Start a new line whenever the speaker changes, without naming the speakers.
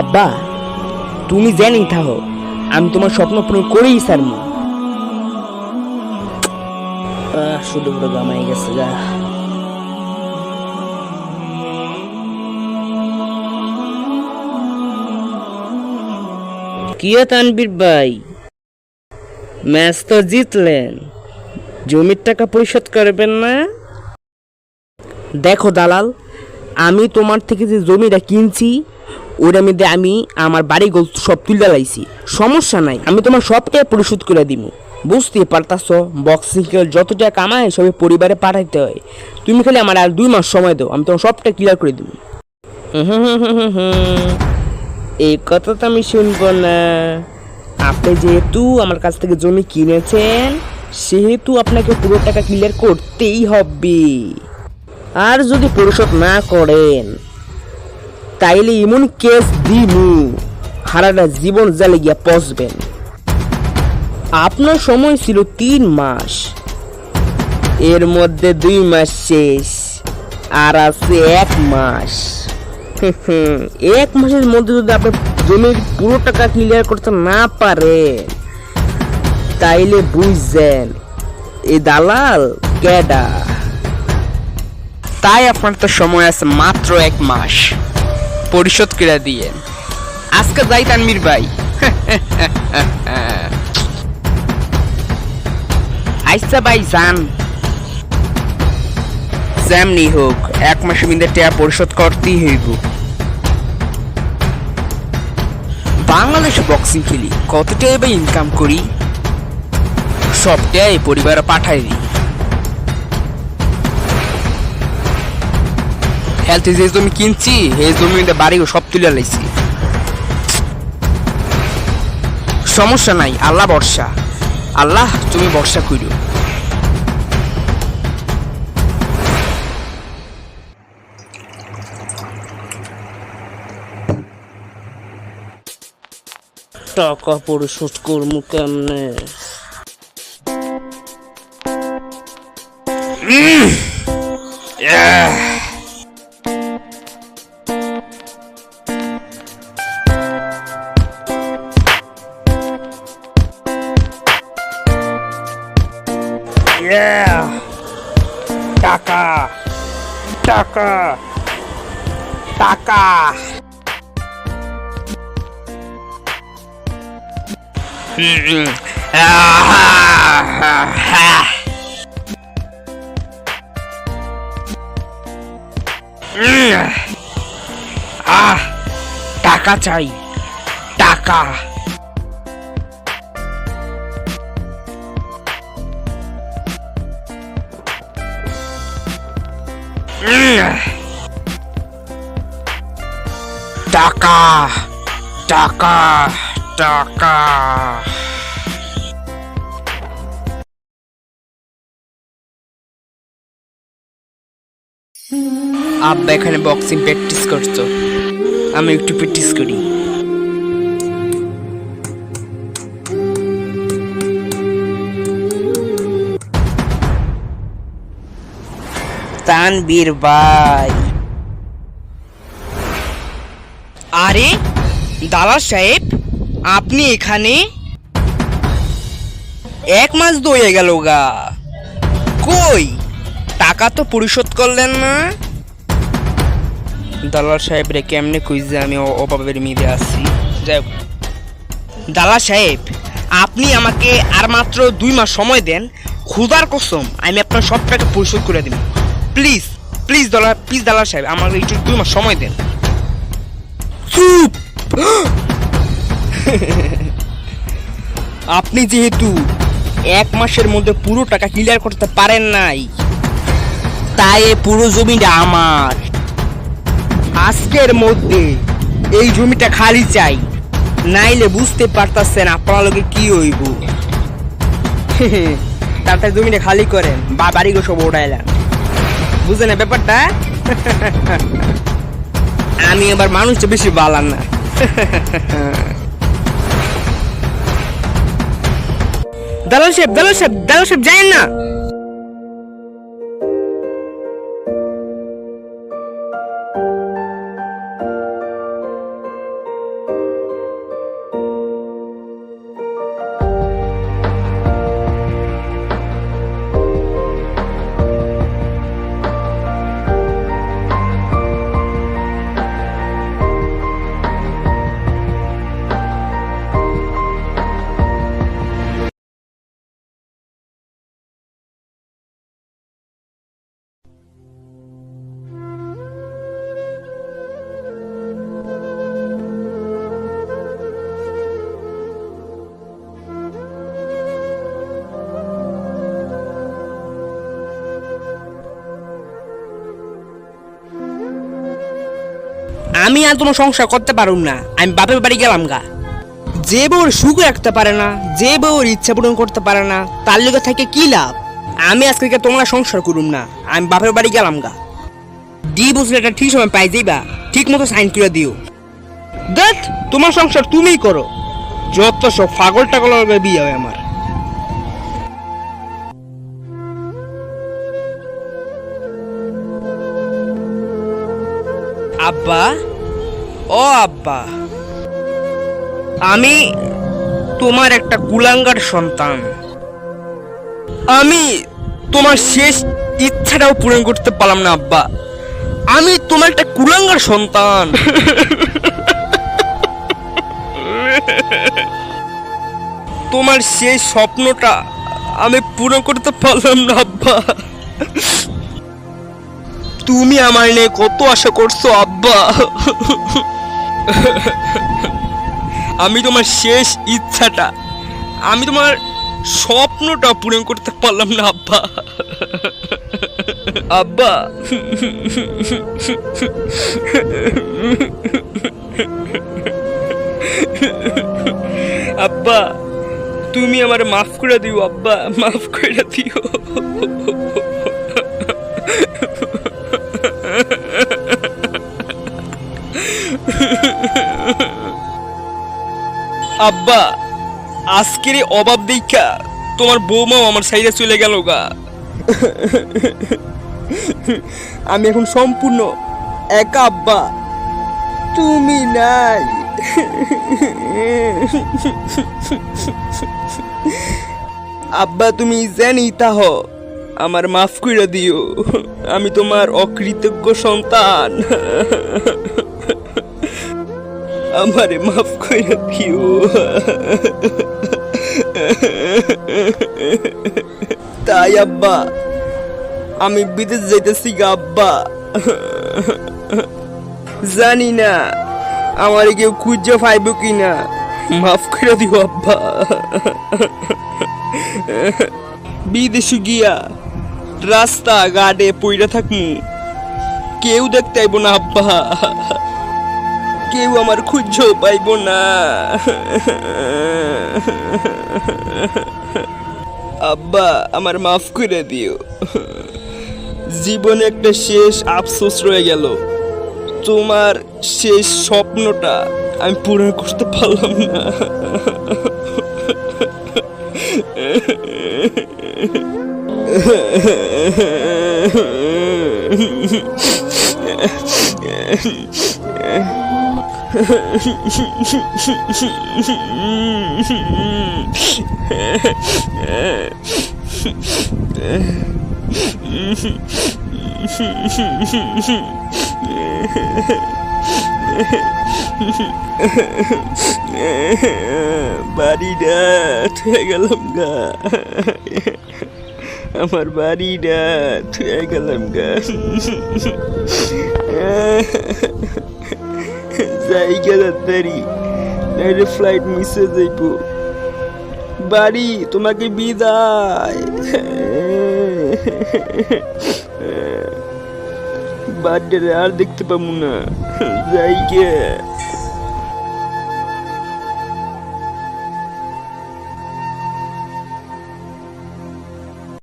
আব্বা, তুমি জানি থাকো, আমি তোমার স্বপ্ন পূরণ করেই সারমু শুধু পুরো গামাই গেছে গা কি তানবীর ভাই? ম্যাচ তো জিতলেন। জমির টাকা পরিশোধ করবেন না? দেখো দালাল, আমি তোমার থেকে যে জমিটা কিনছি ওটার মধ্যে আমি, আমার বাড়ি গোল সব তুলে লাইছি। সমস্যা নাই, আমি তোমার সবটাই পরিশোধ করে দিব বুঝতে পারতাছ বক্সিং খেল যত টাকা কামায় সবে পরিবারে পাঠাইতে হয়। তুমি খালি আমার আর দুই মাস সময় দাও, আমি তোমার সবটা ক্লিয়ার করে দিব এই কথা তো আমি শুনব না। আপনি যেহেতু আমার কাছ থেকে জমি কিনেছেন, সেহেতু আপনাকে পুরো টাকা ক্লিয়ার করতেই হবে। আর যদি পরিশোধ না করেন তাইলে এমন কেস দিমু। হারাটা জীবন জালে গিয়া পচবেন। আপনার সময় ছিল তিন মাস। এর মধ্যে দুই মাস শেষ, আর আছে এক মাস। এক মাসের মধ্যে যদি আপনি জমির পুরো টাকা ক্লিয়ার করতে না পারেন, তাইলে বুঝছেন এই দালাল কেডা?
তাই আপনার তো সময় আছে মাত্র এক মাস। পরিশোধ করে দিয়ে। আজকে যাই তানমির ভাই। আইসা ভাই যান। যেমনি হোক, এক মাসের মধ্যে টাকা পরিশোধ করতেই হইব। বাংলাদেশে বক্সিং খেলি, কতটাই বা ইনকাম করি? সবটাই পরিবারে পাঠাই দিই। হেলথ যে জমি কিনছি এই জমিতে বাড়ি সব তুলে লাইছি সমস্যা নাই আল্লাহ বর্ষা আল্লাহ তুমি বর্ষা কইরো
টাকা পরিশোধ করব কেমনে?
Yeah! Taka! Taka! Taka! Ah! ah. Taka chai! Taka! টাকা টাকা টাকা। আব্বা এখানে বক্সিং প্র্যাকটিস করছ আমি একটু প্র্যাকটিস করি।
তানবীর ভাই।
আরে, দালাল সাহেব, আপনি এখানে? এক মাস দইয়ে গেল গা। কই? টাকা তো পরিশোধ করলেন না? দালাল সাহেব রে কেমনে কইছে আমি অভাবের মিদে আছি। দালাল সাহেব, আপনি আমাকে আর মাত্র দুই মাস সময় দেন। খুদার কসম, আমি আপনার সব টাকা পরিশোধ করে দিব। প্লিজ প্লিজ দালাল প্লিজ দালাল সাহেব আমাকে একটু দুই মাস সময় দেন। চুপ! আপনি যেহেতু এক মাসের মধ্যে পুরো টাকা ক্লিয়ার করতে পারেন নাই, তাই পুরো জমিটা আমার। আজকের মধ্যে এই জমিটা খালি চাই, নাইলে বুঝতে পারতাছেন আপনার কি হইব। তাতে জমিটা খালি করেন, বা বাড়িগুলো সব ওঠাইলেন বুঝলেন না ব্যাপারটা? আমি এবার মানুষটা বেশি বালান না। দালাল সাহেব দালাল সাহেব দালাল সাহেব যাই না। আমি আর তোমার সংসার করতে পারুম না। আমি বাপের বাড়ি গেলাম গা। যে বউর সুখ রাখতে পারে না, যে বউর ইচ্ছা পূরণ করতে পারে না, তার লোকে থেকে কি লাভ? আমি আজকে তোমরা সংসার করুম না। আমি বাপের বাড়ি গেলাম গা। ডিভোর্স লেটার ঠিক সময় পাই যাইবা ঠিক মতো সাইন করে দিও। দেখ, তোমার সংসার তুমিই করো। যত সব পাগল টাগল বিয়ে হয় আমার। আব্বা? ও আব্বা। আমি তোমার একটা কুলাঙ্গার সন্তান। আমি তোমার শেষ ইচ্ছাটাও পূরণ করতে পারলাম না, আব্বা। আমি তোমার একটা কুলাঙ্গার সন্তান। তোমার সেই স্বপ্নটা আমি পূরণ করতে পারলাম না, আব্বা। তুমি আমার নিয়ে কত আশা করছ, আব্বা? আমি তোমার শেষ ইচ্ছাটা, আমি তোমার স্বপ্নটা পূরণ করতে পারলাম না, আব্বা। আব্বা। আব্বা, তুমি আমার মাফ করে দিও, আব্বা, মাফ করে দিও। আব্বা আজকের অভাব দেখা তোমার বৌমাও আমার সাইডে চলে গেল গা। আমি এখন সম্পূর্ণ একা, আব্বা। তুমি নাই। আব্বা, তুমি জানি তাহ, আমার মাফ করে দিও। আমি তোমার অকৃতজ্ঞ সন্তান। আমারে মাফ করে দিও। তাই আব্বা, আমি বিদেশ যাইতেছি গা আব্বা। জানি না আমার কেউ খুঁজে পাইব কি না মাফ করে দিও আব্বা। বিদেশে গিয়া রাস্তা গাডে পইরা থাকমু। কেউ দেখতে আইব না আব্বা। কেউ আমার খুঁজেও পাইব না। আব্বা, আমার মাফ করে দিও। জীবনে একটা শেষ আফসোস রয়ে গেল। তোমার শেষ স্বপ্নটা আমি পূরণ করতে পারলাম না। বাড়িটা থুয়ে গেলাম গা আমার বাড়িটা থুয়ে গেলাম গা যাই গেলাম নাইলে ফ্লাইট মিস হয়ে যাইব। বাড়ি, তোমাকে বিদায়। বার্থডে আর দেখতে পাবো না। যাই গে